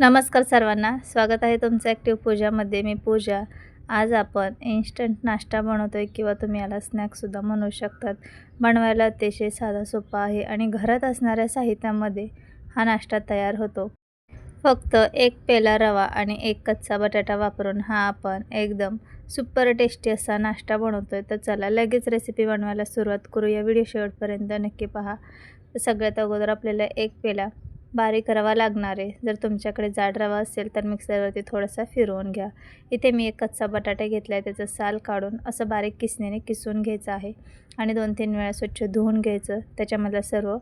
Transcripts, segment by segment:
नमस्कार सर्वांना. स्वागत आहे तुमचं ॲक्टिव्ह पूजामध्ये मी पूजा. आज आपण इन्स्टंट नाश्ता बनवतो आहे किंवा तुम्ही याला स्नॅक्ससुद्धा म्हणू शकतात. बनवायला अतिशय साधा सोपा आहे आणि घरात असणाऱ्या साहित्यामध्ये हा नाश्ता तयार होतो. फक्त एक पेला रवा आणि एक कच्चा बटाटा वापरून हा आपण एकदम सुपर टेस्टी असा नाश्ता बनवतो आहे तर चला लगेच रेसिपी बनवायला सुरुवात करू या व्हिडिओ शेवटपर्यंत नक्की पहा. सगळ्यात अगोदर आपल्याला एक पेला बारीक रवा लागणार आहे. जर तुमच्याकडे जाड रवा असेल तर मिक्सरवरती थोडासा फिरवून घ्या. इथे मी एक कच्चा बटाटा घेतला आहे त्याचं साल काढून असं बारीक किसण्याने किसून घ्यायचं आहे आणि दोन तीन वेळा स्वच्छ धुवून घ्यायचं. त्याच्यामधला सर्व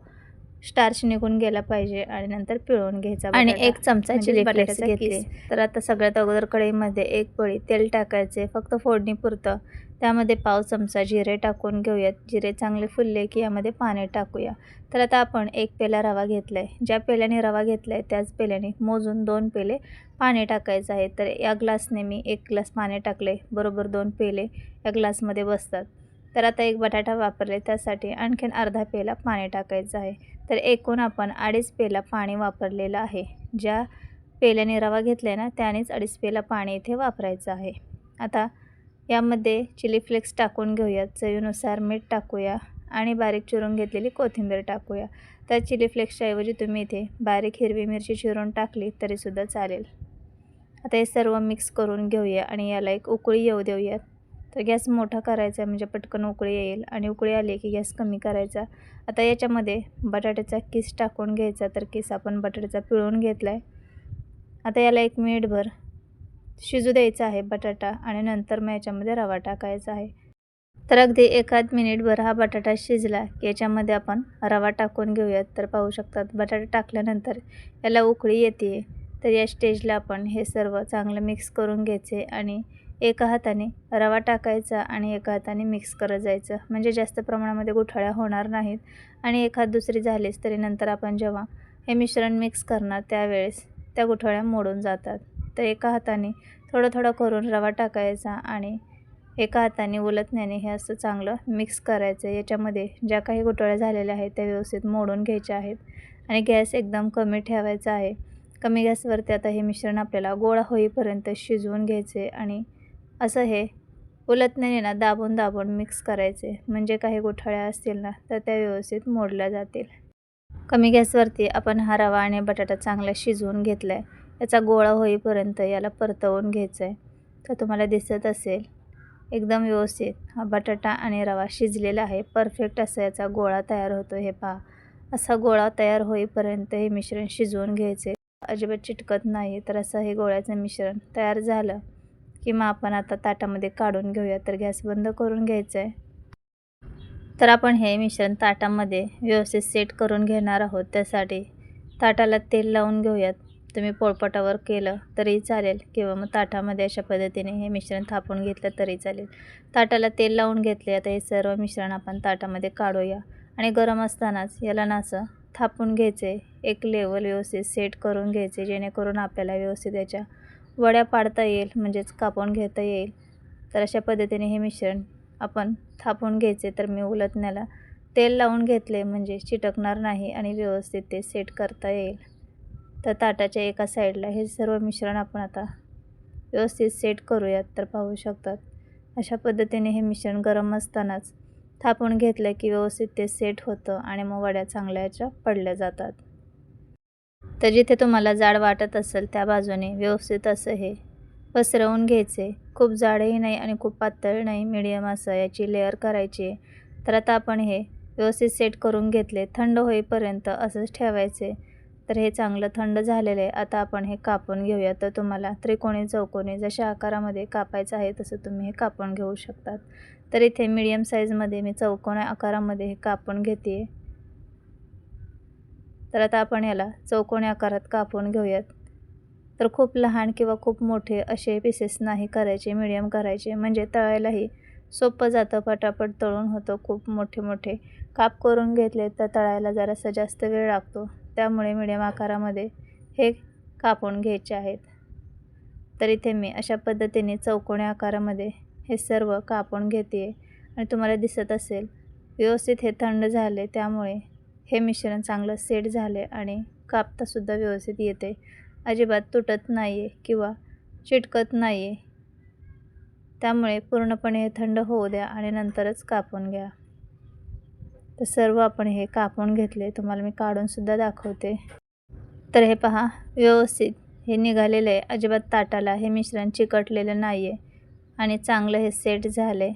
स्टार्च निघून गेला पाहिजे आणि नंतर पिळून घ्यायचा आणि. एक चमचा चिली फ्लेक्स घेतले. तर आता सगळ्यात अगोदर कढईमध्ये एक पळी तेल टाकायचे फक्त फोडणीपुरतं. त्यामध्ये पाव चमचा जिरे टाकून घेऊयात. जिरे चांगले फुलले की यामध्ये पाणी टाकूया. तर आता आपण एक पेला रवा घेतला आहे ज्या पेल्याने रवा घेतला आहे त्याच पेल्याने मोजून दोन पेले पाणी टाकायचं आहे. तर या ग्लासने मी एक ग्लास पाणी टाकले बरोबर दोन पेले या ग्लासमध्ये बसतात. तर आता एक बटाटा वापरले त्यासाठी आणखीन अर्धा पेला पाणी टाकायचं आहे. तर एकूण आपण अडीच पेला पाणी वापरलेलं आहे. ज्या पेल्याने रवा घेतला आहे ना त्यानेच अडीच पेला पाणी इथे वापरायचं आहे. आता यामध्ये चिली फ्लेक्स टाकून घेऊयात. चवीनुसार मीठ टाकूया आणि बारीक चिरून घेतलेली कोथिंबीर टाकूया. तर चिली फ्लेक्सच्या ऐवजी तुम्ही इथे बारीक हिरवी मिरची चिरून टाकली तरीसुद्धा चालेल. आता हे सर्व मिक्स करून घेऊया आणि याला एक उकळी येऊ देऊयात. तर गॅस मोठा करायचा म्हणजे पटकन उकळी येईल आणि उकळी आली की गॅस कमी करायचा. आता याच्यामध्ये बटाट्याचा किस टाकून घ्यायचा तर किस आपण बटाट्याचा पिळून घेतला आहे आता याला एक मिनिटभर शिजू द्यायचा आहे बटाटा आणि नंतर मग याच्यामध्ये रवा टाकायचा आहे. तर अगदी एखाद मिनिटभर हा बटाटा शिजला की याच्यामध्ये आपण रवा टाकून घेऊयात. तर पाहू शकतात बटाटा टाकल्यानंतर याला उकळी येते. तर या स्टेजला आपण हे सर्व चांगलं मिक्स करून घ्यायचे आणि एका हाताने रवा टाकायचा आणि एका हाताने मिक्स करत जायचं. म्हणजे जास्त प्रमाणामध्ये गुठळ्या होणार नाहीत आणि एक हात दुसरी झालीच तरी नंतर आपण जेव्हा हे मिश्रण मिक्स करणार त्यावेळेस त्या गुठळ्या मोडून जातात. तर एका हाताने थोडं थोडं करून रवा टाकायचा आणि एका हाताने उलटण्याने हे असं चांगलं मिक्स करायचं. याच्यामध्ये ज्या काही गुठळ्या झालेल्या आहेत त्या व्यवस्थित मोडून घ्यायच्या आहेत आणि गॅस एकदम कमी ठेवायचा आहे. कमी गॅसवरती आता हे मिश्रण आपल्याला गोळा होईपर्यंत शिजवून घ्यायचे आणि असं हे उलटण्याने ना दाबून दाबून मिक्स करायचे. म्हणजे काही गोठाळ्या असतील ना तर त्या व्यवस्थित मोडल्या जातील. कमी गॅसवरती आपण हा रवा आणि बटाटा चांगला शिजवून घेतला आहे याचा गोळा होईपर्यंत याला परतवून घ्यायचं आहे तर तुम्हाला दिसत असेल. एकदम व्यवस्थित. हा बटाटा आणि रवा शिजलेला आहे. परफेक्ट असा याचा गोळा तयार होतो हे पहा. असा गोळा तयार होईपर्यंत हे मिश्रण शिजवून घ्यायचे अजिबात चिटकत नाही. तर असं हे गोळ्याचं मिश्रण तयार झालं की मग आपण आता ताटामध्ये काढून घेऊया. तर गॅस बंद करून घ्यायचं आहे तर आपण हे मिश्रण ताटामध्ये व्यवस्थित सेट करून घेणार आहोत. त्यासाठी ताटाला तेल लावून घेऊयात. तुम्ही पोळपाटावर केलं तरी चालेल किंवा मग ताटामध्ये अशा पद्धतीने हे मिश्रण थापून घेतलं तरी चालेल. ताटाला तेल लावून घेतले आता हे सर्व मिश्रण आपण ताटामध्ये काढूया. आणि गरम असतानाच याला नासं थापून घ्यायचे एक लेवल व्यवस्थित सेट करून घ्यायचे जेणेकरून आपल्याला व्यवस्थित याच्या वड्या पाडता येईल म्हणजेच कापून घेता येईल. तर अशा पद्धतीने हे मिश्रण आपण थापून घ्यायचे. तर मी उलटण्याला तेल लावून घेतले म्हणजे चिटकणार नाही आणि व्यवस्थित ते सेट करता येईल. तर ताटाच्या एका साईडला हे सर्व मिश्रण आपण आता व्यवस्थित सेट करूयात तर पाहू शकतात. अशा पद्धतीने हे मिश्रण गरम असतानाच थापून घेतलं की व्यवस्थित ते सेट होतं आणि मग वड्या चांगल्या याच्या पडल्या जातात. तर जिथे तुम्हाला जाड वाटत असेल त्या बाजूने व्यवस्थित असं हे पसरवून घ्यायचे. खूप जाडही नाही आणि खूप पातळ नाही मिडियम असं याची लेअर करायची. तर आता आपण हे व्यवस्थित सेट करून घेतले. थंड होईपर्यंत असंच ठेवायचे. तर हे चांगलं थंड झालेलं आहे. आता आपण हे कापून घेऊया. तर तुम्हाला त्रिकोणी चौकोनी जशा आकारामध्ये कापायचं आहे तसं तुम्ही हे कापून घेऊ शकतात. तर इथे मीडियम साईजमध्ये मी चौकोन आकारामध्ये हे कापून घेते तर आता आपण याला चौकोनी आकारात कापून घेऊयात. तर खूप लहान किंवा खूप मोठे असे पीसेस नाही करायचे मीडियम करायचे. म्हणजे तळायलाही सोपं जातं. पटापट तळून होतं. खूप मोठे मोठे काप करून घेतले तर तळायला जरासा जास्त वेळ लागतो. त्यामुळे मिडियम आकारामध्ये हे कापून घ्यायचे आहेत. तर इथे मी अशा पद्धतीने चौकोनी आकारामध्ये हे सर्व कापून घेते आणि तुम्हाला दिसत असेल व्यवस्थित हे थंड झाले त्यामुळे हे मिश्रण चांगलं सेट झाले आणि कापतासुद्धा व्यवस्थित येते. अजिबात तुटत नाही आहे किंवा चिटकत नाही आहे त्यामुळे पूर्णपणे हे थंड होऊ द्या आणि नंतरच कापून घ्या. तर सर्व आपण हे कापून घेतले. तुम्हाला मी काढूनसुद्धा दाखवते. तर हे पहा व्यवस्थित हे निघालेलं आहे. अजिबात ताटाला हे मिश्रण चिकटलेलं नाही आहे आणि चांगलं हे सेट झालं आहे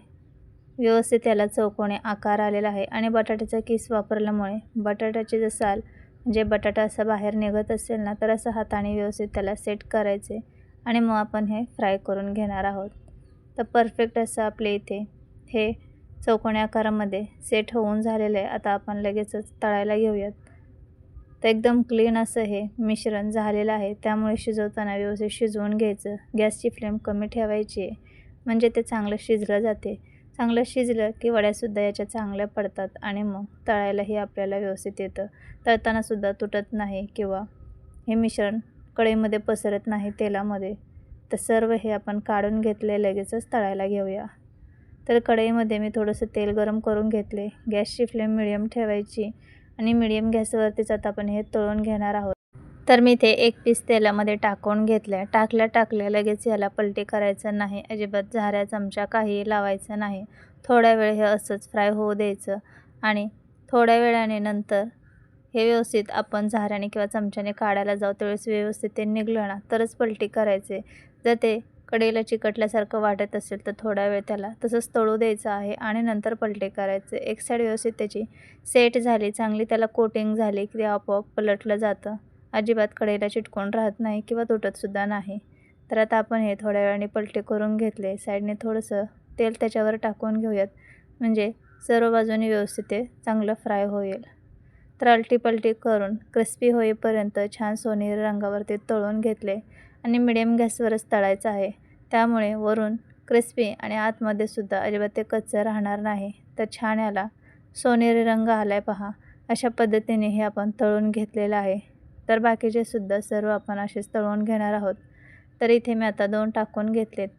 व्यवस्थित त्याला चौकोने आकार आलेला आहे आणि बटाट्याचा किस वापरल्यामुळे बटाट्याची जर साल म्हणजे बटाटा असा बाहेर निघत असेल ना तर असं हाताने व्यवस्थित त्याला सेट करायचे आणि मग आपण हे फ्राय करून घेणार आहोत. तर परफेक्ट असं आपल्या इथे हे चौकोनी आकारामध्ये सेट होऊन झालेलं आहे. आता आपण लगेचच तळायला घेऊयात. तर एकदम क्लीन असं हे मिश्रण झालेलं आहे. त्यामुळे शिजवताना व्यवस्थित शिजवून घ्यायचं. गॅसची फ्लेम कमी ठेवायची आहे. म्हणजे ते चांगलं शिजलं जाते. चांगलं शिजलं की वड्यासुद्धा याच्या चांगल्या पडतात आणि मग तळायलाही आपल्याला व्यवस्थित येतं. तळतानासुद्धा तुटत नाही किंवा हे मिश्रण कढईमध्ये पसरत नाही तेलामध्ये. तर सर्व हे आपण काढून घेतले लगेचच तळायला घेऊया. तर कढईमध्ये मी थोडंसं तेल गरम करून घेतले. गॅसची फ्लेम मिडियम ठेवायची आणि मिडियम गॅसवरतीच आता आपण हे तळून घेणार आहोत. तर मी ते एक पीस तेलामध्ये टाकून घेतल्या टाकल्या टाकल्या लगेच याला पलटी करायचं नाही. अजिबात झाऱ्या चमचा काही लावायचं नाही. थोड्या वेळ हे असंच फ्राय होऊ द्यायचं आणि थोड्या वेळाने नंतर हे व्यवस्थित आपण झाऱ्याने किंवा चमच्याने काढायला जाऊ त्यावेळेस व्यवस्थित ते निघलं ना तरच पलटी करायचे. जर ते कडेला चिकटल्यासारखं वाटत असेल तर थोडा वेळ त्याला तसंच तळू द्यायचं आहे आणि नंतर पलटे करायचे. एक साईड व्यवस्थित त्याची सेट झाली. चांगली त्याला कोटिंग झाली की ते आपोआप पलटलं जातं. अजिबात कडेला चिटकून राहत नाही किंवा तुटतसुद्धा नाही. तर आता आपण हे थोड्या वेळाने पलटे करून घेतले. साईडने थोडंसं तेल त्याच्यावर टाकून घेऊयात. म्हणजे सर्व बाजूने व्यवस्थित ते चांगलं फ्राय होईल. तर अलटी पलटी करून क्रिस्पी होईपर्यंत छान सोनेरी रंगावरती तळून घेतले. आणि मिडियम गॅसवरच तळायचं आहे. त्यामुळे वरून क्रिस्पी आणि आतमध्ये सुद्धा अजिबात ते कच्चं राहणार नाही. तर छान याला. सोनेरी रंग आला आहे पहा. अशा पद्धतीने हे आपण तळून घेतलेलं आहे. तर बाकीचे सुद्धा सर्व आपण असेच तळून घेणार आहोत. तर इथे मी आता दोन टाकून घेतलेत.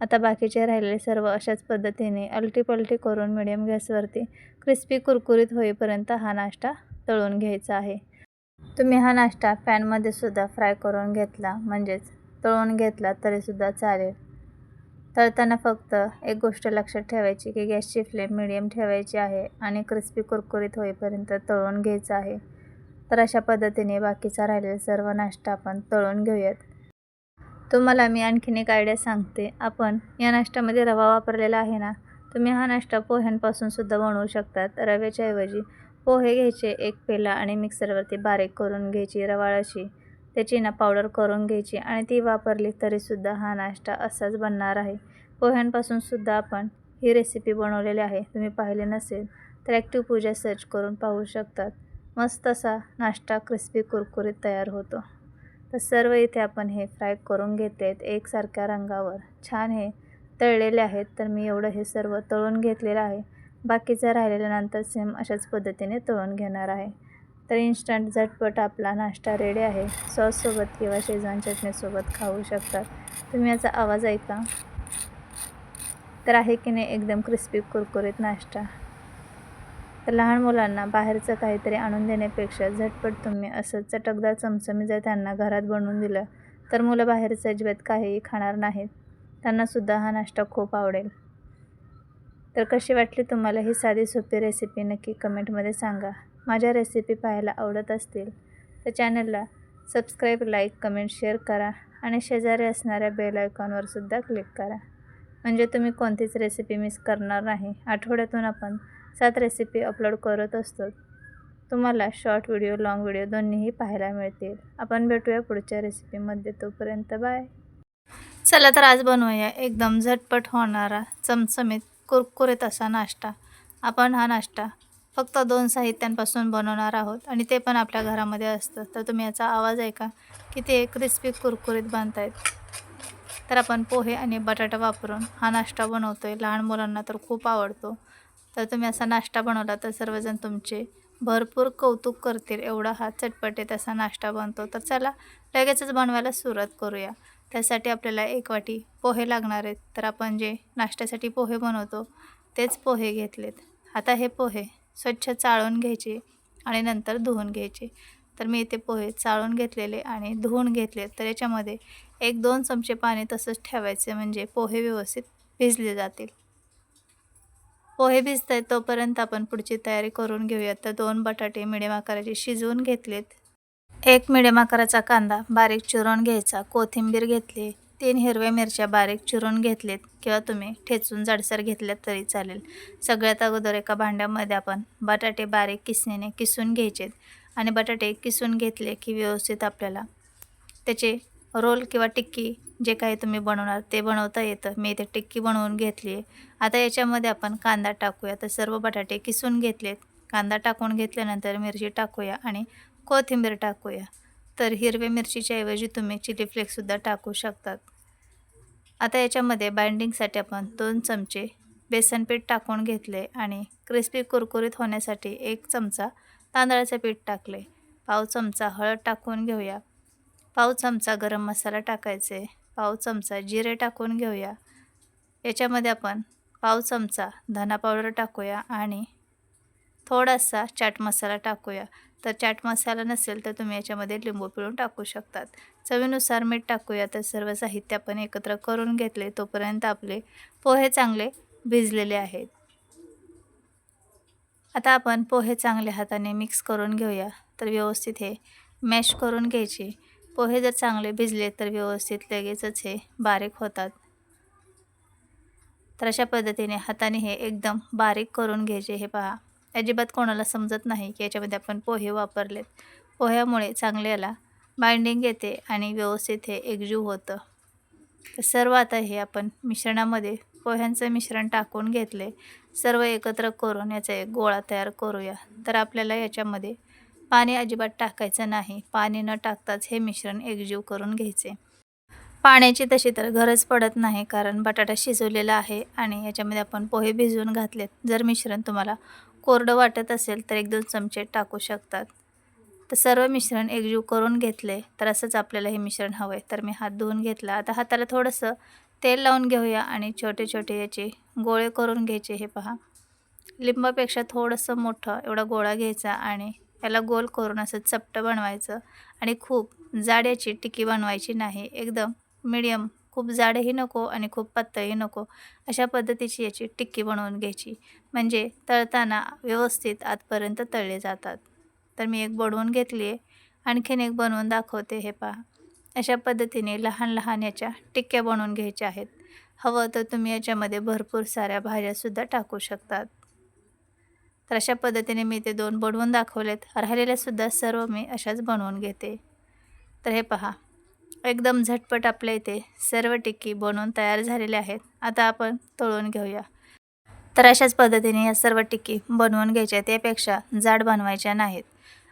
आता बाकीचे राहिलेले सर्व अशाच पद्धतीने अलटीपलटी करून मिडियम गॅसवरती क्रिस्पी कुरकुरीत होईपर्यंत हा नाश्ता तळून घ्यायचा आहे. तुम्ही हा नाश्ता पॅनमध्ये सुद्धा फ्राय करून घेतला म्हणजेच तळून घेतला तरीसुद्धा चालेल. तळताना फक्त एक गोष्ट लक्षात ठेवायची की गॅसची फ्लेम मिडियम ठेवायची आहे आणि क्रिस्पी कुरकुरीत होईपर्यंत तळून घ्यायचं आहे. तर अशा पद्धतीने बाकीचा राहिलेला सर्व नाश्ता आपण तळून घेऊयात. तुम्हाला मी आणखीन एक आयडिया सांगते. आपण या नाश्त्यामध्ये रवा वापरलेला आहे ना? तुम्ही हा नाश्ता पोह्यांपासून सुद्धा बनवू शकतात. रव्याच्या ऐवजी पोहे घ्यायचे एक पेला आणि मिक्सरवरती बारीक करून घ्यायची रवाळाची त्याची ना पावडर करून घ्यायची आणि ती वापरली तरीसुद्धा हा नाश्ता असाच बनणार आहे. पोह्यांपासून सुद्धा आपण ही रेसिपी बनवलेली आहे. तुम्ही पाहिले नसेल तर ॲक्टिव्ह पूजा सर्च करून पाहू शकतात. मस्त असा नाश्ता क्रिस्पी कुरकुरीत तयार होतो. तर सर्व इथे आपण हे फ्राय करून घेते आहेत एकसारख्या रंगावर. छान हे तळलेले आहेत तर मी एवढं हे सर्व तळून घेतलेलं आहे. बाकीचं राहिलेलं नंतर सेम अशाच पद्धतीने तळून घेणार आहे. तर इन्स्टंट झटपट आपला नाश्ता रेडी आहे. सॉससोबत किंवा शेजवान चटणीसोबत खाऊ शकतात तुम्ही याचा आवाज ऐका. तर आहे की नाही एकदम क्रिस्पी कुरकुरीत नाश्ता. तर लहान मुलांना बाहेरचं काहीतरी आणून देण्यापेक्षा झटपट तुम्ही असं चटकदार चमचमी जर त्यांना घरात बनवून दिलं तर मुलं बाहेरचं अजिबात काहीही खाणार नाहीत. त्यांनासुद्धा हा नाश्ता खूप आवडेल. तर कशी वाटली तुम्हाला ही साधी सोपी रेसिपी नक्की कमेंटमध्ये सांगा. माझ्या रेसिपी पाहायला आवडत असतील तर चॅनलला सबस्क्राईब लाईक कमेंट शेअर करा आणि शेजारी असणाऱ्या बेल आयकॉनवर सुद्धा क्लिक करा. म्हणजे तुम्ही कोणतीच रेसिपी मिस करणार नाही. आठवड्यातून आपण सात रेसिपी अपलोड करत असतो. तुम्हाला शॉर्ट व्हिडिओ लाँग व्हिडिओ दोन्हीही पाहायला मिळतील. आपण भेटूया पुढच्या रेसिपीमध्ये तोपर्यंत बाय चला तर आज बनवूया. एकदम झटपट होणारा चमचमीत कुरकुरीत असा नाश्ता. आपण हा नाश्ता फक्त दोन साहित्यांपासून बनवणार आहोत आणि ते पण आपल्या घरामध्ये असतं. तर तुम्ही याचा आवाज ऐका की ते क्रिस्पी कुरकुरीत बांधतायत तर आपण पोहे आणि बटाटा वापरून हा नाश्ता बनवतो आहे लहान मुलांना तर खूप आवडतो. तर तुम्ही असा नाश्ता बनवला तर सर्वजण तुमचे भरपूर कौतुक करतील. एवढा हा चटपटीत असा नाश्ता बनतो. तर चला लगेचच बनवायला सुरुवात करूया. त्यासाठी आपल्याला एक वाटी पोहे लागणार आहेत. तर आपण जे नाश्त्यासाठी पोहे बनवतो तेच पोहे घेतलेत. आता हे पोहे स्वच्छ चाळून घ्यायचे आणि नंतर धुवून घ्यायचे. तर मी इथे पोहे चाळून घेतलेले आणि धुवून घेतले. तर याच्यामध्ये एक दोन चमचे पाणी तसंच ठेवायचे म्हणजे पोहे व्यवस्थित भिजले जातील. पोहे भिजत आहेत तोपर्यंत आपण पुढची तयारी करून घेऊयात तर दोन बटाटे मिडियम आकाराचे शिजवून घेतलेत. एक मिडियम आकाराचा कांदा बारीक चिरून घ्यायचा कोथिंबीर घेतली तीन हिरव्या मिरच्या बारीक चिरून घेतलेत किंवा तुम्ही ठेचून जाडसर घेतल्यात तरी चालेल. सगळ्यात अगोदर एका भांड्यामध्ये आपण बटाटे बारीक किसणीने किसून घ्यायचेत आणि बटाटे किसून घेतले की व्यवस्थित आपल्याला त्याचे रोल किंवा टिक्की जे काही तुम्ही बनवणार ते बनवता येतं. मी इथे टिक्की बनवून घेतली आहे. आता याच्यामध्ये आपण कांदा टाकूया. तर सर्व बटाटे किसून घेतलेत. कांदा टाकून घेतल्यानंतर मिरची टाकूया आणि कोथिंबीर टाकूया. तर हिरव्या मिरचीच्या ऐवजी तुम्ही चिली फ्लेक्ससुद्धा टाकू शकतात. आता याच्यामध्ये बाइंडिंगसाठी आपण दोन चमचे बेसन पीठ टाकून घेतले आणि क्रिस्पी कुरकुरीत होण्यासाठी एक चमचा तांदळाचे पीठ टाकले. पाव चमचा हळद टाकून घेऊया. पाव चमचा गरम मसाला टाकायचे. पाव चमचा जिरे टाकून घेऊया. याच्यामध्ये आपण पाव चमचा धना पावडर टाकूया आणि थोडासा चाट मसाला टाकूया. तर चाट मसाला नसेल तर तुम्ही याच्यामध्ये लिंबू पिळून टाकू शकतात. चवीनुसार मीठ टाकूया तर सर्व साहित्य आपण एकत्र करून घेतले तोपर्यंत आपले पोहे चांगले भिजलेले आहेत. आता आपण पोहे चांगले हाताने मिक्स करून घेऊया तर व्यवस्थित हे मॅश करून घ्यायचे. पोहे जर चांगले भिजले तर व्यवस्थित लगेचच हे बारीक होतात. तर अशा पद्धतीने हाताने हे एकदम बारीक करून घ्यायचे हे पहा. अजिबात कोणाला समजत नाही की याच्यामध्ये आपण पोहे वापरलेत. पोह्यामुळे चांगल्याला बाइंडिंग येते आणि व्यवस्थित हे एकजीव होतं. तर सर्व आता हे आपण मिश्रणामध्ये पोह्यांचं मिश्रण टाकून घेतले. सर्व एकत्र करून याचा एक गोळा तयार करूया. तर आपल्याला याच्यामध्ये पाणी अजिबात टाकायचं नाही. पाणी न टाकताच हे मिश्रण एकजीव करून घ्यायचे. पाण्याची तशी तर गरज पडत नाही कारण बटाटा शिजवलेला आहे आणि याच्यामध्ये आपण पोहे भिजवून घातलेत. जर मिश्रण तुम्हाला कोरडं वाटत असेल तर एक दोन चमचे टाकू शकतात. तर सर्व मिश्रण एकजीव करून घेतले तर असंच आपल्याला हे मिश्रण हवं आहे तर मी हात धुवून घेतला. आता हाताला थोडंसं तेल लावून घेऊया आणि छोटे छोटे याचे गोळे करून घ्यायचे हे पहा. लिंबापेक्षा थोडंसं मोठं एवढा गोळा घ्यायचा आणि याला गोल करून असं चपटं बनवायचं. आणि खूप जाड याची टिकी बनवायची नाही. एकदम मिडियम खूप जाडही नको आणि खूप पातळही नको अशा पद्धतीची याची टिक्की बनवून घ्यायची. म्हणजे तळताना व्यवस्थित आतपर्यंत तळले जातात. तर मी एक बनवून घेतली आहे. आणखीन एक बनवून दाखवते हे पहा. अशा पद्धतीने लहान लहान याच्या टिक्क्या बनवून घ्यायच्या आहेत. हवं तर तुम्ही याच्यामध्ये भरपूर साऱ्या भाज्यासुद्धा टाकू शकतात. तर अशा पद्धतीने मी ते दोन बनवून दाखवलेत. राहिलेल्यासुद्धा सर्व मी अशाच बनवून घेते. तर हे पहा. एकदम झटपट आपल्या इथे सर्व टिक्की बनवून तयार झालेल्या आहेत. आता आपण तळून घेऊया. तर अशाच पद्धतीने या सर्व टिक्की बनवून घ्यायच्या त्यापेक्षा जाड बनवायच्या नाहीत.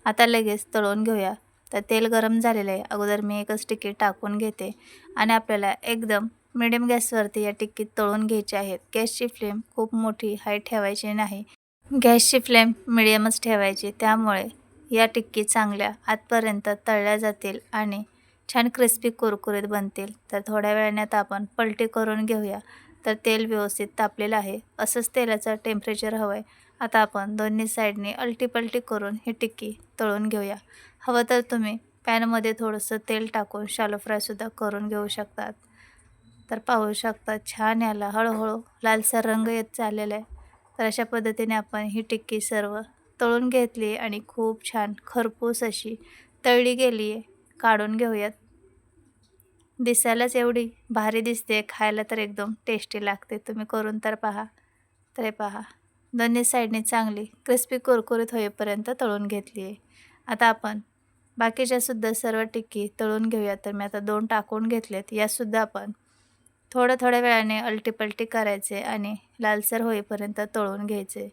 आता लगेच तळून घेऊया. तर तेल गरम झालेलं आहे. अगोदर मी एकच टिक्की टाकून घेते आणि आपल्याला एकदम मिडियम गॅसवरती या टिक्कीत तळून घ्यायच्या आहेत. गॅसची फ्लेम खूप मोठी हाय ठेवायची नाही. गॅसची फ्लेम मिडियमच ठेवायची. त्यामुळे या टिक्की चांगल्या आतपर्यंत तळल्या जातील आणि छान क्रिस्पी कुरकुरीत बनतील. तर थोड्या वेळाने आता आपण पलटी करून घेऊया. तर तेल व्यवस्थित तापलेलं आहे. असंच तेलाचं टेम्परेचर हवं आहे आता आपण दोन्ही साईडने अलटी पलटी करून ही टिक्की तळून घेऊया. हवं तर तुम्ही पॅनमध्ये थोडंसं तेल टाकून शालो फ्रायसुद्धा करून घेऊ शकतात. तर पाहू शकता छान याला हळूहळू लालसर रंग येत चाललेला आहे. तर अशा पद्धतीने आपण ही टिक्की सर्व तळून घेतली आणि खूप छान खरपूस अशी तळली गेली आहे काढून घेऊयात. दिसायलाच एवढी भारी दिसते खायला तर एकदम टेस्टी लागते. तुम्ही करून तर पहा. तर पहा. दोन्ही साईडने चांगली क्रिस्पी कुरकुरीत होईपर्यंत तळून घेतली आहे आता आपण बाकीच्यासुद्धा सर्व टिक्की तळून घेऊया तर मी आता दोन टाकून घेतलेत. यासुद्धा आपण थोड्या थोड्या वेळाने अलटीपलटी करायचे आणि लालसर होईपर्यंत तळून घ्यायचे.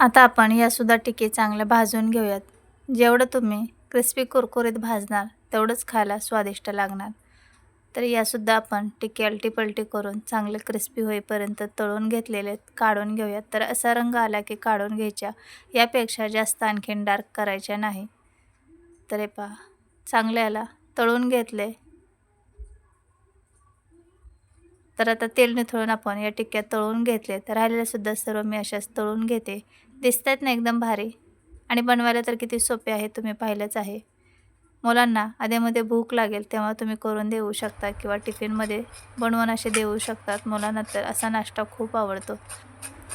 आता आपण यासुद्धा टिक्की चांगल्या भाजून घेऊयात. जेवढं तुम्ही क्रिस्पी कुरकुरीत भाजणार तेवढंच खायला स्वादिष्ट लागणार. तर यासुद्धा आपण टिक्की अलटीपलटी करून चांगले क्रिस्पी होईपर्यंत तळून घेतलेले आहेत काढून घेऊयात. तर असा रंग आला की काढून घ्यायच्या यापेक्षा जास्त आणखीन डार्क करायच्या नाही. तर हे पहा चांगले याला तळून घेतले. तर आता तेल निथळून आपण या टिक्क्या तळून घेतले. तर राहिलेल्यासुद्धा सर्व मी अशाच तळून घेते. दिसतात ना एकदम भारी? आणि बनवायला तर किती सोपे आहे तुम्ही पाहिलंच आहे. मुलांना आधीमध्ये भूक लागेल तेव्हा तुम्ही करून देऊ शकता किंवा टिफिनमध्ये बनवून असे देऊ शकतात. मुलांना तर असा नाश्ता खूप आवडतो.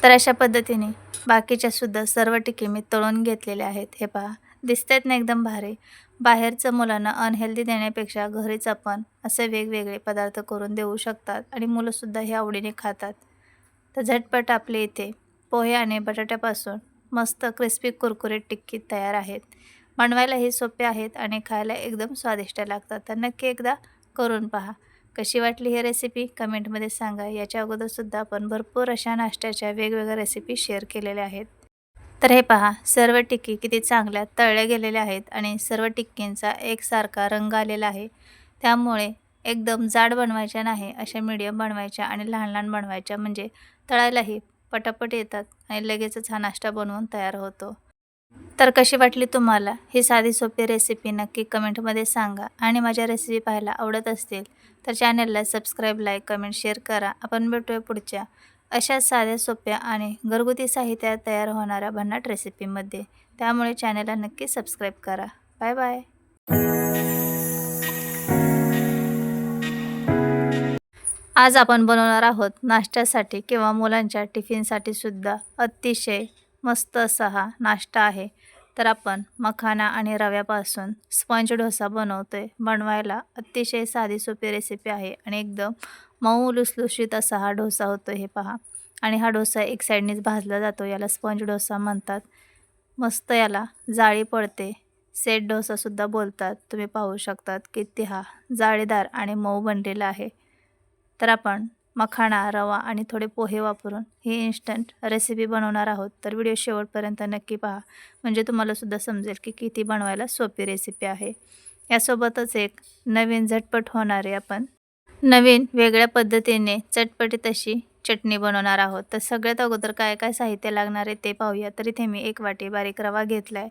तर अशा पद्धतीने बाकीच्या सुद्धा सर्व टिकी मी तळून घेतलेल्या आहेत. हे पहा दिसतात ना एकदम भारी. बाहेरचं मुलांना अनहेल्दी देण्यापेक्षा घरीच आपण असे वेगवेगळे पदार्थ करून देऊ शकतात आणि मुलंसुद्धा हे आवडीने खातात. तर झटपट आपले इथे पोहे आणि बटाट्यापासून मस्त क्रिस्पी कुरकुरीत टिक्की तयार आहेत. बनवायला हे सोपे आहेत आणि खायला एकदम स्वादिष्ट लागतात. तर नक्की एकदा करून पहा. कशी वाटली ही रेसिपी कमेंटमध्ये सांगा. याच्या अगोदरसुद्धा आपण भरपूर अशा नाश्त्याच्या वेगवेगळ्या रेसिपी शेअर केलेल्या आहेत. तर हे पहा. सर्व टिक्की किती चांगल्या तळल्या गेलेल्या आहेत आणि सर्व टिक्कींचा एकसारखा रंग आलेला आहे. त्यामुळे एकदम जाड बनवायच्या नाही अशा मीडियम बनवायच्या आणि लहान लहान बनवायच्या. म्हणजे तळायलाही पटापट येतात आणि लगेचच हा नाश्ता बनवून तयार होतो. तर कशी वाटली तुम्हाला ही साधी सोपी रेसिपी नक्की कमेंटमध्ये सांगा आणि माझ्या रेसिपी पाहायला आवडत असतील तर चॅनलला सबस्क्राईब लाईक कमेंट शेअर करा. आपण भेटूया पुढच्या अशा साध्या सोप्या आणि घरगुती साहित्यात तयार होणाऱ्या भन्नाट रेसिपीमध्ये त्यामुळे चॅनलला नक्की सबस्क्राईब करा. बाय बाय आज आपण बनवणार आहोत नाश्त्यासाठी किंवा मुलांच्या टिफिनसाठी सुद्धा अतिशय मस्त असा हा नाश्ता आहे. तर आपण मखाना आणि रव्यापासून स्पंज डोसा बनवतो आहे बनवायला अतिशय साधी सोपी रेसिपी आहे आणि एकदम मऊ लुसलुशीत असा हा डोसा होतो हे पहा. आणि हा डोसा एक साईडनेच भाजला जातो याला स्पंज डोसा म्हणतात. मस्त याला जाळी पडते. सेट डोसासुद्धा बोलतात. तुम्ही पाहू शकतात किती हा जाळीदार आणि मऊ बनलेला आहे. तर आपण मखाणा रवा आणि थोडे पोहे वापरून ही इन्स्टंट रेसिपी बनवणार आहोत. तर व्हिडिओ शेवटपर्यंत नक्की पहा. म्हणजे तुम्हालासुद्धा समजेल की किती बनवायला सोपी रेसिपी आहे. यासोबतच एक नवीन झटपट होणारे आपण नवीन वेगळ्या पद्धतीने चटपटीत अशी चटणी बनवणार आहोत. तर सगळ्यात अगोदर काय काय साहित्य लागणार आहे ते पाहूया. तर इथे मी एक वाटी बारीक रवा घेतला आहे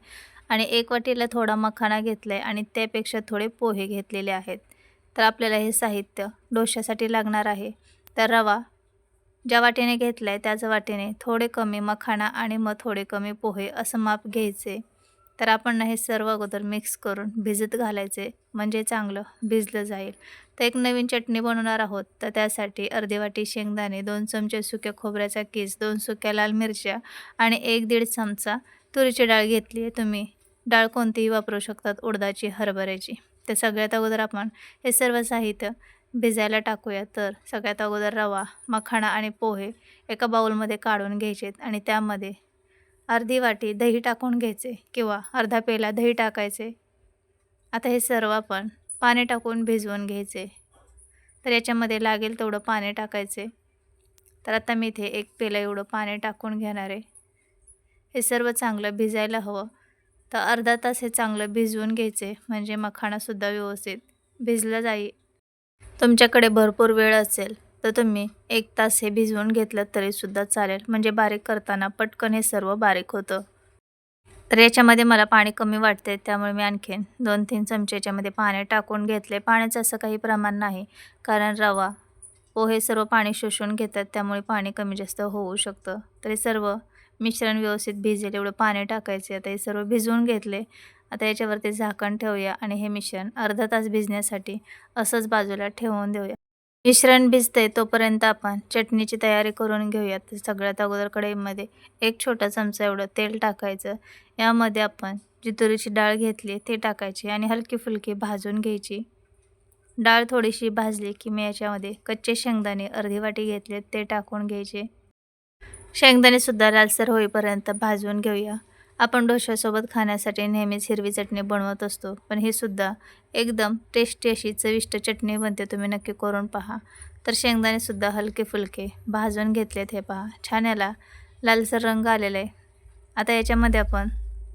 आणि एक वाटीला थोडा मखाणा घेतला आहे आणि त्यापेक्षा थोडे पोहे घेतलेले आहेत. तर आपल्याला हे साहित्य डोश्यासाठी लागणार आहे. तर रवा ज्या वाटेने घेतला आहे त्याच वाटेने थोडे कमी मखाणा आणि मग थोडे कमी पोहे असं माप घ्यायचे. तर आपण हे सर्व अगोदर मिक्स करून भिजत घालायचे म्हणजे चांगलं भिजलं जाईल. तर एक नवीन चटणी बनवणार आहोत तर त्यासाठी अर्धी वाटी शेंगदाणे दोन चमचे सुक्या खोबऱ्याचा किस दोन सुक्या लाल मिरच्या आणि एक दीड चमचा तुरीची डाळ घेतली आहे तुम्ही. डाळ कोणतीही वापरू शकतात उडदाची हरभऱ्याची. तर सगळ्यात अगोदर आपण हे सर्व साहित्य भिजायला टाकूया. तर सगळ्यात अगोदर रवा मखाणा आणि पोहे एका बाऊलमध्ये काढून घ्यायचेत आणि त्यामध्ये अर्धी वाटी दही टाकून घ्यायचे किंवा अर्धा पेला दही टाकायचे. आता हे सर्व आपण पाणी टाकून भिजवून घ्यायचे. तर याच्यामध्ये लागेल तेवढं पाणी टाकायचे. तर आता मी इथे एक पेला एवढं पाणी टाकून घेणार आहे. हे सर्व चांगलं भिजायला हवं. तर अर्धा तास हे चांगलं भिजवून घ्यायचे म्हणजे मखाणासुद्धा व्यवस्थित भिजलं जाईल. तुमच्याकडे भरपूर वेळ असेल तर तुम्ही एक तास हे भिजवून घेतलं तरीसुद्धा चालेल. म्हणजे बारीक करताना पटकन हे सर्व बारीक होतं. तर याच्यामध्ये मला पाणी कमी वाटते त्यामुळे मी आणखीन दोन तीन चमचे याच्यामध्ये पाणी टाकून घेतले पाण्याचं असं काही प्रमाण नाही कारण रवा पोहे सर्व पाणी शोषून घेतात त्यामुळे पाणी कमी जास्त होऊ शकतं. तर सर्व मिश्रण व्यवस्थित भिजेल एवढं पाणी टाकायचे आता हे सर्व भिजवून घेतले. आता याच्यावरती झाकण ठेवूया आणि हे मिश्रण अर्धा तास भिजण्यासाठी असंच बाजूला ठेवून देऊया. मिश्रण भिजते तोपर्यंत आपण चटणीची तयारी करून घेऊयात. सगळ्यात अगोदर कढईमध्ये एक छोटा चमचा एवढं तेल टाकायचं. यामध्ये आपण जी तुरीची डाळ घेतली ते टाकायची आणि हलकी फुलकी भाजून घ्यायची. डाळ थोडीशी भाजली की मी याच्यामध्ये कच्चे शेंगदाणे अर्धी वाटी घेतले ते टाकून घ्यायचे. शेंगदाणेसुद्धा लालसर होईपर्यंत भाजून घेऊया. आपण डोश्यासोबत खाण्यासाठी नेहमीच हिरवी चटणी बनवत असतो पण ही सुद्धा एकदम टेस्टी अशी चविष्ट चटणी बनते तुम्ही नक्की करून पहा. तर शेंगदाणेसुद्धा हलके फुलके भाजून घेतलेत हे पहा. छान याला लालसर रंग आलेला आहे आता याच्यामध्ये आपण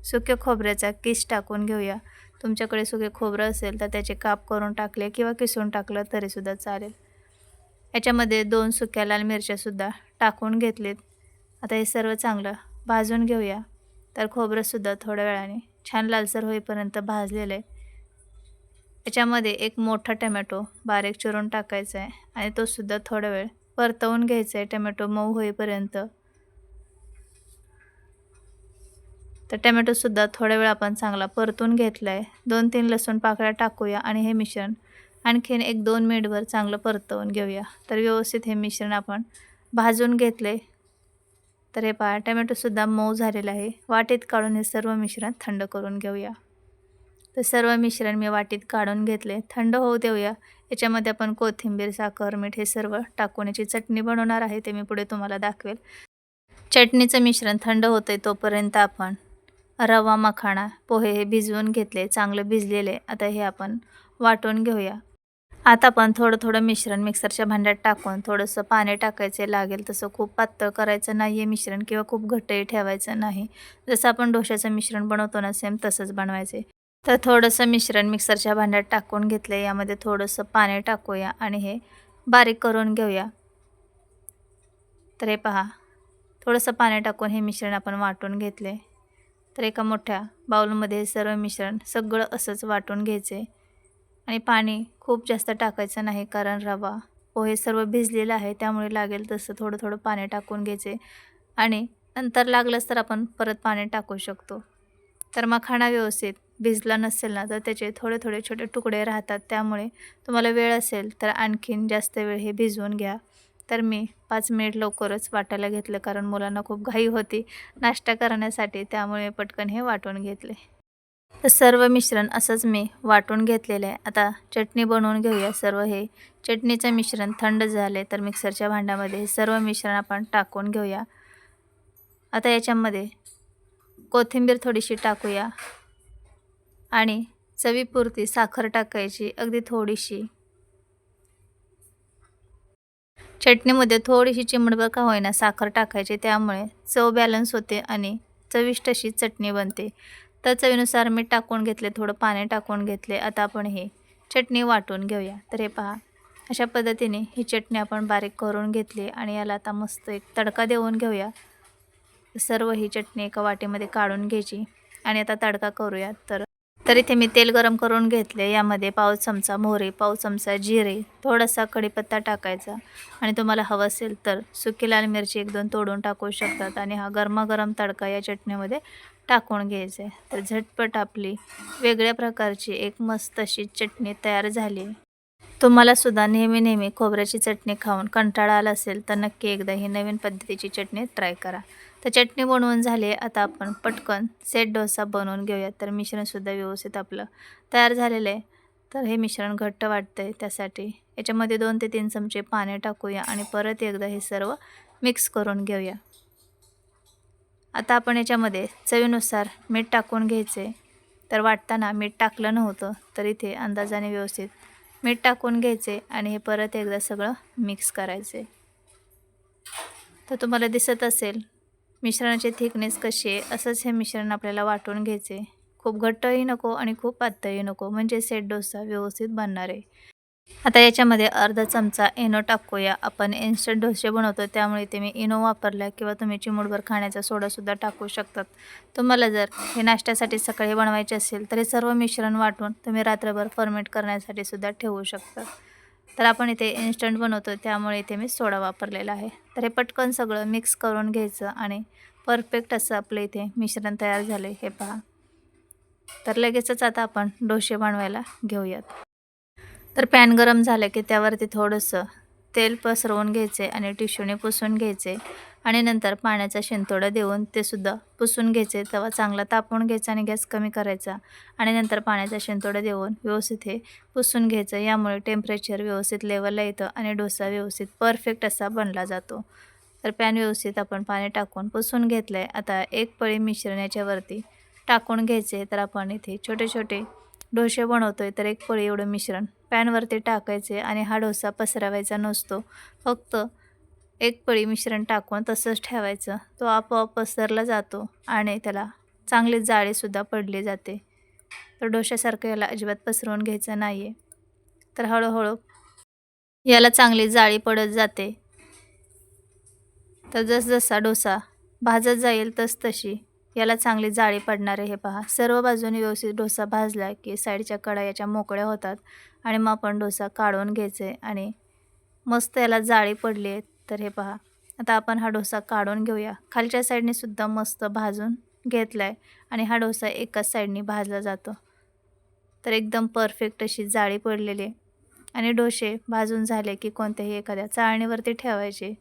सुक्या खोबऱ्याचा किस टाकून घेऊया. तुमच्याकडे सुके खोबरं असेल तर त्याचे काप करून टाकले किंवा किसून टाकलं तरीसुद्धा चालेल. याच्यामध्ये दोन सुक्या लाल मिरच्यासुद्धा टाकून घेतलेत. आता हे सर्व चांगलं. भाजून घेऊया. तर खोबरंसुद्धा थोड्या वेळाने. छान लालसर होईपर्यंत भाजलेलं. आहे याच्यामध्ये एक मोठा टमॅटो बारीक चिरून टाकायचा आहे आणि तोसुद्धा थोडा वेळ परतवून घ्यायचा आहे. टमॅटो मऊ होईपर्यंत. तर टमॅटोसुद्धा थोड्या वेळ आपण चांगला परतून घेतला आहे दोन तीन लसूण पाकळ्या टाकूया आणि हे मिश्रण आणखीन एक दोन मिनिटभर चांगलं परतवून घेऊया. तर व्यवस्थित हे मिश्रण आपण भाजून घेतले तर हे पहा टमॅटोसुद्धा मऊ झालेलं आहे. वाटीत काढून हे सर्व मिश्रण थंड करून घेऊया. तर सर्व मिश्रण मी वाटीत काढून घेतले. थंड होऊ देऊया. याच्यामध्ये आपण कोथिंबीर साखर मीठ हे सर्व टाकून याची चटणी बनवणार आहे. ते मी पुढे तुम्हाला दाखवेल. चटणीचं मिश्रण थंड होतं आहे तोपर्यंत आपण रवा मखाणा पोहे हे भिजवून घेतले. चांगलं भिजलेले. आता हे आपण वाटून घेऊया. आता आपण थोडं थोडं मिश्रण मिक्सरच्या भांड्यात टाकून थोडंसं पाणी टाकायचे लागेल तसं खूप पातळ करायचं नाही आहे मिश्रण किंवा खूप घट्टही ठेवायचं नाही. जसं आपण डोशाचं मिश्रण बनवतो ना सेम तसंच बनवायचे. तर थोडंसं मिश्रण मिक्सरच्या भांड्यात टाकून घेतलं यामध्ये थोडंसं पाणी टाकूया आणि हे बारीक करून घेऊया. तर हे पहा थोडंसं पाणी टाकून हे मिश्रण आपण वाटून घेतले तर एका मोठ्या बाउलमध्ये हे सर्व मिश्रण सगळं असंच वाटून घ्यायचे आणि पाणी खूप जास्त टाकायचं नाही कारण रवा पोहे सर्व भिजलेलं आहे त्यामुळे लागेल तसं थोडं थोडं पाणी टाकून घ्यायचे. आणि नंतर लागलंच तर आपण परत पाणी टाकू शकतो. तर मखाणा व्यवस्थित भिजला नसेल ना तर त्याचे थोडे थोडे छोटे तुकडे राहतात त्यामुळे तुम्हाला वेळ असेल तर आणखीन जास्त वेळ हे भिजवून घ्या. तर मी पाच मिनिट लवकरच वाटायला घेतलं कारण मुलांना खूप घाई होती. नाश्ता करण्यासाठी त्यामुळे पटकन हे वाटून घेतले. तर सर्व मिश्रण असंच मी वाटून घेतलेलं आहे. आता चटणी बनवून घेऊया सर्व हे. चटणीचं मिश्रण थंड झाले तर मिक्सरच्या भांड्यामध्ये हे सर्व मिश्रण आपण टाकून घेऊया. आता याच्यामध्ये कोथिंबीर थोडीशी टाकूया. आणि चवीपुरती साखर टाकायची अगदी थोडीशी. चटणीमध्ये थोडीशी चिमडभर का होईना साखर टाकायची त्यामुळे चव बॅलन्स होते आणि चविष्ट अशी चटणी बनते. तर चवीनुसार मीठ टाकून घेतले थोडं पाणी टाकून घेतले. आता आपण हे चटणी वाटून घेऊया. तर हे पहा अशा पद्धतीने ही चटणी आपण बारीक करून घेतली आणि याला आता मस्त एक तडका देऊन घेऊया. सर्व ही चटणी एका वाटीमध्ये काढून घ्यायची आणि आता तडका करूया. तर तर इथे मी तेल गरम करून घेतले. यामध्ये पाव चमचा मोहरी पाव चमचा जिरे थोडासा कढीपत्ता टाकायचा. आणि तुम्हाला हवं असेल तर सुकी लाल मिरची एक दोन तोडून टाकू शकतात. आणि हा गरमागरम तडका या चटणीमध्ये टाकून घ्यायचा आहे. तर झटपट आपली वेगळ्या प्रकारची एक मस्त अशी चटणी तयार झाली. तुम्हाला सुद्धा नेहमी नेहमी खोबऱ्याची चटणी खाऊन कंटाळा आला असेल तर नक्की एकदा ही नवीन पद्धतीची चटणी ट्राय करा. तर चटणी बनवून झाली. आता आपण पटकन सेट डोसा बनवून घेऊया. तर मिश्रणसुद्धा व्यवस्थित आपलं तयार झालेलं आहे. तर हे मिश्रण घट्ट वाटतं आहे त्यासाठी. याच्यामध्ये दोन ते तीन चमचे पाणी टाकूया आणि परत एकदा हे सर्व मिक्स करून घेऊया. आता आपण याच्यामध्ये चवीनुसार मीठ टाकून घ्यायचे. तर वाटताना मीठ टाकलं नव्हतं तर इथे अंदाजाने व्यवस्थित मीठ टाकून घ्यायचे आणि हे परत एकदा सगळं मिक्स करायचे. तर तुम्हाला दिसत असेल मिश्रणाची थिकनेस कशी आहे असंच हे मिश्रण आपल्याला वाटून घ्यायचे. खूप घट्टही नको आणि खूप पातळही नको म्हणजे सेट डोसा व्यवस्थित बनणार आहे. आता याच्यामध्ये अर्धा चमचा इनो टाकूया. आपण इन्स्टंट डोसे बनवतो त्यामुळे ते मी इनो वापरला किंवा तुम्ही चिमूडभर खाण्याचा सोडासुद्धा टाकू शकतात. तुम्हाला जर हे नाश्त्यासाठी सकाळी बनवायचे असेल तर हे सर्व मिश्रण वाटून तुम्ही रात्रभर फर्मेट करण्यासाठी सुद्धा ठेवू शकता. तर आपण इथे इन्स्टंट बनवतो त्यामुळे इथे मी सोडा वापरलेला आहे. तर हे पटकन सगळं मिक्स करून घ्यायचं आणि परफेक्ट असं आपलं इथे मिश्रण तयार झालं हे पहा. तर लगेचच आता आपण डोसे बनवायला घेऊयात. तर पॅन गरम झालं की त्यावरती थोडंसं तेल पसरवून घ्यायचे आणि टिश्यूने पुसून घ्यायचे आणि नंतर पाण्याचा शिंतोडा देऊन ते सुद्धा पुसून घ्यायचे. तवा चांगला तापवून घ्यायचा आणि गॅस कमी करायचा. आणि नंतर पाण्याचा शिंतोडा देऊन व्यवस्थित हे पुसून घ्यायचं. यामुळे टेम्परेचर व्यवस्थित लेवलला येतं आणि डोसा व्यवस्थित परफेक्ट असा बनला जातो. तर पॅन व्यवस्थित आपण पाणी टाकून पुसून घेतलं आहे आता एक पळी मिश्रण याच्यावरती टाकून घ्यायचे. तर आपण इथे छोटे छोटे डोसे बनवतो आहे तर एक पळी एवढं मिश्रण पॅनवरती टाकायचे आणि हा डोसा पसरवायचा नसतो. फक्त एक पळी मिश्रण टाकून तसंच ठेवायचं. तो आपोआप पसरला जातो आणि त्याला चांगले जाळीसुद्धा पडली जाते. तर डोशासारखं याला अजिबात पसरवून घ्यायचं नाही आहे तर हळूहळू याला चांगली जाळी पडत जाते. तर जसजसा डोसा भाजत जाईल तस तशी याला चांगली जाळी पडणार आहे हे पहा. सर्व बाजूने व्यवस्थित डोसा भाजला की साईडच्या कड्या याच्या मोकळ्या होतात आणि मग आपण डोसा काढून घ्यायचे आणि मस्त याला जाळी पडली आहे. तर हे पहा. आता आपण हा डोसा काढून घेऊया. खालच्या साईडने सुद्धा मस्त भाजून घेतला आहे आणि हा डोसा एकाच साईडने भाजला जातो. तर एकदम परफेक्ट अशी जाळी पडलेली आहे. आणि डोसे भाजून झाले की कोणत्याही एखाद्या चाळणीवरती ठेवायचे.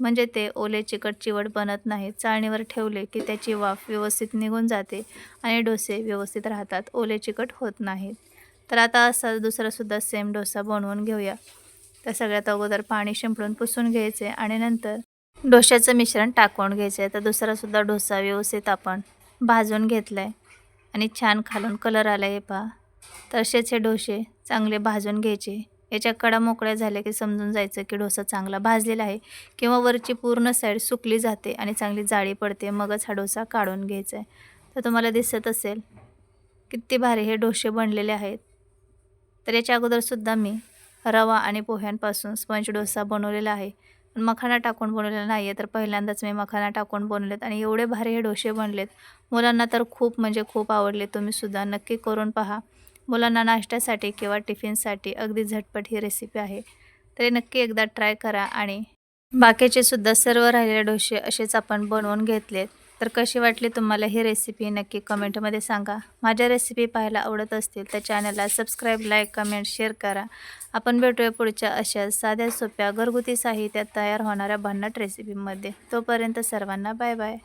म्हणजे ते ओले चिकट चिवट बनत नाही. चाळणीवर ठेवले की त्याची वाफ व्यवस्थित निघून जाते आणि डोसे व्यवस्थित राहतात. ओले चिकट होत नाहीत तर आता असा दुसरासुद्धा सेम डोसा बनवून घेऊया. तर सगळ्यात अगोदर पाणी शिंपडून पुसून घ्यायचे आणि नंतर डोश्याचं मिश्रण टाकून घ्यायचं. आहे तर दुसरासुद्धा डोसा व्यवस्थित आपण भाजून घेतला आहे आणि छान खालून कलर आला आहे पहा. तसेच हे डोसे चांगले भाजून घ्यायचे. याच्या कडा मोकळ्या झाल्या की समजून जायचं की डोसा चांगला भाजलेला आहे किंवा वरची पूर्ण साईड सुकली जाते आणि चांगली जाळी पडते. मगच हा डोसा काढून घ्यायचा आहे. तर तुम्हाला दिसत असेल किती भारी हे डोसे बनलेले आहेत. तर याच्या अगोदरसुद्धा मी रवा आणि पोह्यांपासून स्पंज डोसा बनवलेला आहे. मखाना टाकून बनवलेला नाही आहे तर पहिल्यांदाच मी मखाना टाकून बनवलेत आणि एवढे भारी हे डोसे बनलेत. मुलांना तर खूप म्हणजे खूप आवडले तुम्हीसुद्धा नक्की करून पहा. मुलांना नाश्त्यासाठी किंवा टिफिनसाठी अगदी झटपट ही रेसिपी आहे. तरी नक्की एकदा ट्राय करा आणि बाकीचे सुद्धा सर्व राहिलेले डोसे असेच आपण बनवून घेतलेत. तर कशी वाटली तुम्हाला ही रेसिपी नक्की कमेंटमध्ये सांगा. माझ्या रेसिपी पाहायला आवडत असतील तर चॅनलला सबस्क्राईब लाईक कमेंट शेअर करा. आपण भेटूया पुढच्या अशा साध्या सोप्या घरगुती साहित्यात तयार होणाऱ्या भन्नाट रेसिपीमध्ये तोपर्यंत सर्वांना बाय बाय